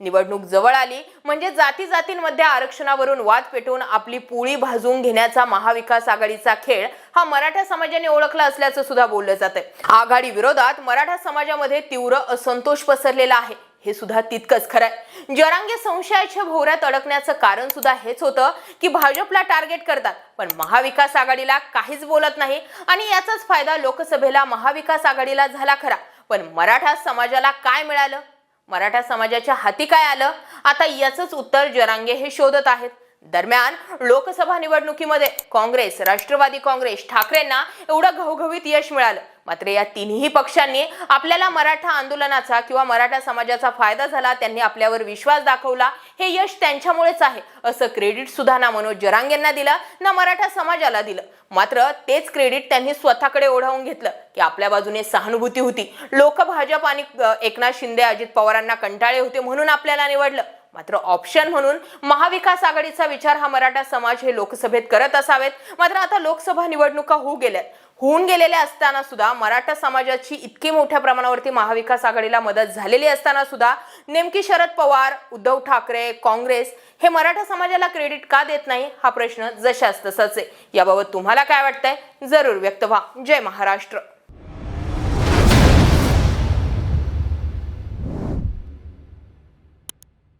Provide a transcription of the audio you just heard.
निवडणूक जवळ आली. म्हणजे जाती जातींमध्ये आरक्षणावरून वाद पेटवून आपली पोळी भाजून घेण्याचा महाविकास आघाडीचा खेळ हा मराठा समाजाने ओळखला असल्याचं सुद्धा बोललं जात आहे आघाडी विरोधात मराठा समाजामध्ये तीव्र असंतोष पसरलेला आहे. हे सुद्धा तितकंच खरं आहे जरांगे संशयाच्या भोवऱ्यात अडकण्याचं कारण सुद्धा हेच होतं की भाजपला टार्गेट करतात पण महाविकास आघाडीला काहीच बोलत नाही आणि याचाच फायदा लोकसभेला महाविकास आघाडीला झाला खरा. पण मराठा समाजाला काय मिळालं? मराठा समाजाच्या हाती काय आलं? आता याचंच उत्तर जरांगे हे शोधत आहेत. दरम्यान लोकसभा निवडणुकीमध्ये काँग्रेस राष्ट्रवादी काँग्रेस ठाकरेंना एवढं घवघवीत यश मिळालं. मात्र या तिन्ही पक्षांनी आपल्याला मराठा आंदोलनाचा किंवा मराठा समाजाचा फायदा झाला त्यांनी आपल्यावर विश्वास दाखवला. हे यश त्यांच्यामुळेच आहे असं क्रेडिट सुद्धा ना मनोज जरांगेंना दिलं ना मराठा समाजाला दिलं. मात्र तेच क्रेडिट त्यांनी स्वतःकडे ओढावून घेतलं की आपल्या बाजूने सहानुभूती होती. लोक भाजप आणि एकनाथ शिंदे अजित पवारांना कंटाळे होते म्हणून आपल्याला निवडलं. मात्र ऑप्शन म्हणून महाविकास आघाडीचा विचार हा मराठा समाज हे लोकसभेत करत असावेत. मात्र आता लोकसभा निवडणुका होऊ गेल्यात होऊन गेलेल्या असताना सुद्धा मराठा समाजाची इतकी मोठ्या प्रमाणावरती महाविकास आघाडीला मदत झालेली असताना सुद्धा नेमकी शरद पवार उद्धव ठाकरे काँग्रेस हे मराठा समाजाला क्रेडिट का देत नाही? हा प्रश्न जशाच तसाच आहे. याबाबत तुम्हाला काय वाटतंय? जरूर व्यक्त व्हा. जय महाराष्ट्र.